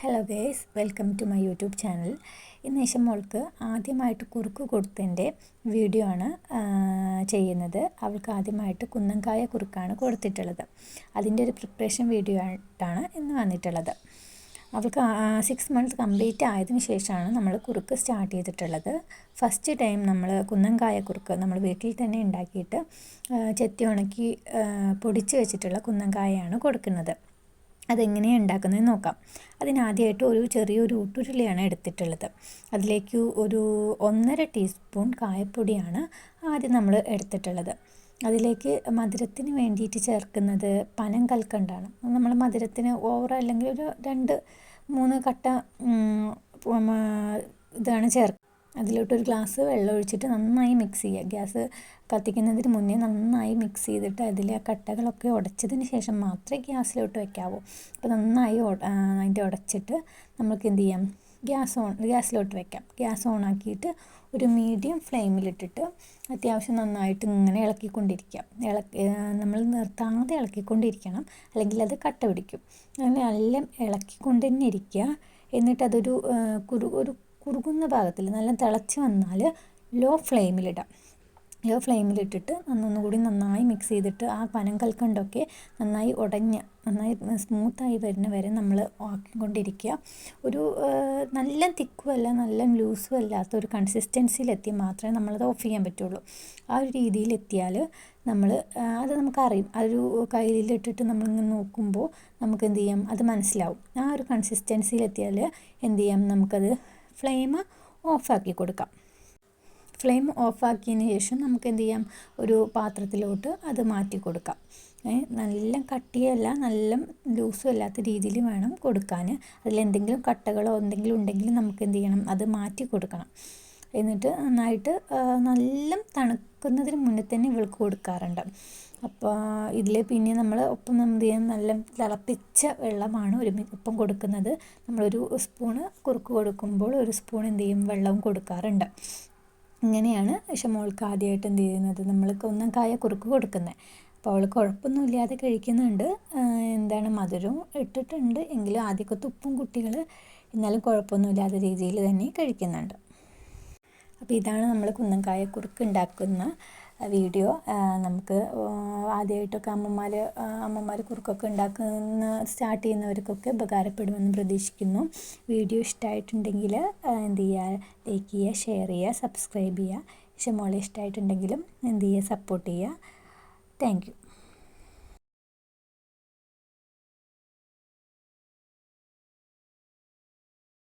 Hello guys welcome to my YouTube channel ഇന്ന് ശേഷം മോൾക്ക് ആദ്യമായിട്ട് കുറുക്ക് കൊടുത്തതിന്റെ വീഡിയോ ആണ് ചെയ്യുന്നത്. അവൾക്ക് ആദ്യമായിട്ട് കുന്നങ്കായ കുറുക്കാണ് കൊടുത്തിട്ടുള്ളത്. അതിന്റെ ഒരു പ്രിപ്പറേഷൻ വീഡിയോ ആയിട്ടാണ് ഇന്ന് വന്നിട്ടുള്ളത്. അവൾക്ക് സിക്സ് മന്ത്സ് കംപ്ലീറ്റ് ആയതിനു ശേഷമാണ് നമ്മൾ കുറുക്ക് സ്റ്റാർട്ട് ചെയ്തിട്ടുള്ളത്. ഫസ്റ്റ് ടൈം നമ്മൾ കുന്നങ്കായ കുറുക്ക് നമ്മൾ വീട്ടിൽ തന്നെ ഉണ്ടാക്കിയിട്ട് ചെത്തി ഉണക്കി പൊടിച്ച് വെച്ചിട്ടുള്ള കുന്നങ്കായയാണ് കൊടുക്കുന്നത്. അതെങ്ങനെയാണ് ഉണ്ടാക്കുന്നതെന്ന് നോക്കാം. അതിനാദ്യമായിട്ട് ഒരു ചെറിയൊരു ഊട്ടുരുളിയാണ് എടുത്തിട്ടുള്ളത്. അതിലേക്ക് ഒരു ഒന്നര ടീസ്പൂൺ കായപ്പൊടിയാണ് ആദ്യം നമ്മൾ എടുത്തിട്ടുള്ളത്. അതിലേക്ക് മധുരത്തിന് വേണ്ടിയിട്ട് ചേർക്കുന്നത് പനം കൽക്കണ്ടാണ്. നമ്മൾ മധുരത്തിന് ഓവർ അല്ലെങ്കിൽ ഒരു രണ്ട് മൂന്ന് കട്ട ഇതാണ് ചേർക്കുക അതിലോട്ടൊരു ഗ്ലാസ് വെള്ളം ഒഴിച്ചിട്ട് നന്നായി മിക്സ് ചെയ്യുക. ഗ്യാസ് കത്തിക്കുന്നതിന് മുന്നേ നന്നായി മിക്സ് ചെയ്തിട്ട് അതിലെ ആ കട്ടകളൊക്കെ ഉടച്ചതിന് ശേഷം മാത്രമേ ഗ്യാസിലോട്ട് വെക്കാവൂ. അപ്പോൾ നന്നായി അതിന്റെ ഉടച്ചിട്ട് നമുക്ക് എന്ത് ചെയ്യാം? ഗ്യാസ് ഓൺ ഗ്യാസിലോട്ട് വെക്കാം. ഗ്യാസ് ഓണാക്കിയിട്ട് ഒരു മീഡിയം ഫ്ലെയിമിലിട്ടിട്ട് അത്യാവശ്യം നന്നായിട്ട് ഇങ്ങനെ ഇളക്കിക്കൊണ്ടിരിക്കുക ഇളക്കി നമ്മൾ നിർത്താതെ ഇളക്കിക്കൊണ്ടിരിക്കണം. അല്ലെങ്കിൽ അത് കട്ട പിടിക്കും അങ്ങനെ നല്ല ഇളക്കിക്കൊണ്ട് തന്നെ ഇരിക്കുക എന്നിട്ടതൊരു കുരു ഒരു കുറുകുന്ന ഭാഗത്തിൽ നല്ല തിളച്ച് വന്നാൽ ലോ ഫ്ലെയിമിലിടാം ലോ ഫ്ലെയിമിലിട്ടിട്ട് നന്നൊന്നും കൂടി നന്നായി മിക്സ് ചെയ്തിട്ട് ആ പനം കൽക്കണ്ടൊക്കെ നന്നായി ഉടഞ്ഞ് നന്നായി സ്മൂത്തായി വരുന്ന വരെ നമ്മൾ ആക്കിക്കൊണ്ടിരിക്കുക. ഒരു നല്ല തിക്കും അല്ല നല്ല ലൂസും അല്ലാത്ത ഒരു കൺസിസ്റ്റൻസിയിലെത്തി മാത്രമേ നമ്മളത് ഓഫ് ചെയ്യാൻ പറ്റുള്ളൂ. ആ ഒരു രീതിയിലെത്തിയാൽ നമ്മൾ അത് നമുക്കറിയും. അതൊരു കയ്യിലിട്ടിട്ട് നമ്മളിങ്ങനെ നോക്കുമ്പോൾ നമുക്ക് എന്ത് ചെയ്യാം? അത് മനസ്സിലാവും. ആ ഒരു കൺസിസ്റ്റൻസിയിലെത്തിയാൽ എന്ത് ചെയ്യാം? നമുക്കത് ഫ്ലെയിം ഓഫാക്കി കൊടുക്കാം. ഫ്ലെയിം ഓഫാക്കിയതിന് ശേഷം നമുക്ക് എന്ത് ചെയ്യാം? ഒരു പാത്രത്തിലോട്ട് അത് മാറ്റി കൊടുക്കാം. നല്ല കട്ടിയല്ല നല്ല ലൂസും അല്ലാത്ത രീതിയിൽ വേണം കൊടുക്കാൻ. അതിലെന്തെങ്കിലും കട്ടകളോ എന്തെങ്കിലും ഉണ്ടെങ്കിൽ നമുക്ക് എന്ത് ചെയ്യണം? അത് മാറ്റി കൊടുക്കണം. എന്നിട്ട് നന്നായിട്ട് നല്ല തണുക്കുന്നതിന് മുന്നേ തന്നെ ഇവൾക്ക് കൊടുക്കാറുണ്ട്. അപ്പോൾ ഇതിൽ പിന്നെ നമ്മൾ ഒപ്പം എന്ത് ചെയ്യാൻ നല്ല തിളപ്പിച്ച വെള്ളമാണ് ഒരു ഒപ്പം കൊടുക്കുന്നത്. നമ്മളൊരു സ്പൂണ് കുറുക്ക് കൊടുക്കുമ്പോൾ ഒരു സ്പൂൺ എന്ത് ചെയ്യും? വെള്ളവും കൊടുക്കാറുണ്ട്. ഇങ്ങനെയാണ് മോൾക്ക് ആദ്യമായിട്ട് എന്ത് ചെയ്യുന്നത്? നമ്മൾ ഒന്നും കായ കുറുക്ക് കൊടുക്കുന്നത് അപ്പോൾ അവൾ കുഴപ്പമൊന്നും ഇല്ലാതെ കഴിക്കുന്നുണ്ട്. എന്താണ്? മധുരവും ഇട്ടിട്ടുണ്ട്. എങ്കിലും ആദ്യമൊക്കെ ഉപ്പും കുട്ടികൾ എന്നാലും കുഴപ്പമൊന്നുമില്ലാത്ത രീതിയിൽ തന്നെ കഴിക്കുന്നുണ്ട്. അപ്പോൾ ഇതാണ് നമ്മൾ കുന്നംകായ കുറുക്ക് ഉണ്ടാക്കുന്ന വീഡിയോ. നമുക്ക് ആദ്യമായിട്ടൊക്കെ അമ്മമാർ അമ്മമാർ കുറുക്കൊക്കെ ഉണ്ടാക്കുന്ന സ്റ്റാർട്ട് ചെയ്യുന്നവർക്കൊക്കെ ഉപകാരപ്പെടുമെന്ന് പ്രതീക്ഷിക്കുന്നു. വീഡിയോ ഇഷ്ടമായിട്ടുണ്ടെങ്കിൽ എന്ത് ചെയ്യുക ലൈക്ക് ചെയ്യുക ഷെയർ ചെയ്യുക സബ്സ്ക്രൈബ് ചെയ്യുക ഇഷ്ടമോളെ ഇഷ്ടമായിട്ടുണ്ടെങ്കിലും എന്ത് ചെയ്യുക സപ്പോർട്ട് ചെയ്യുക താങ്ക്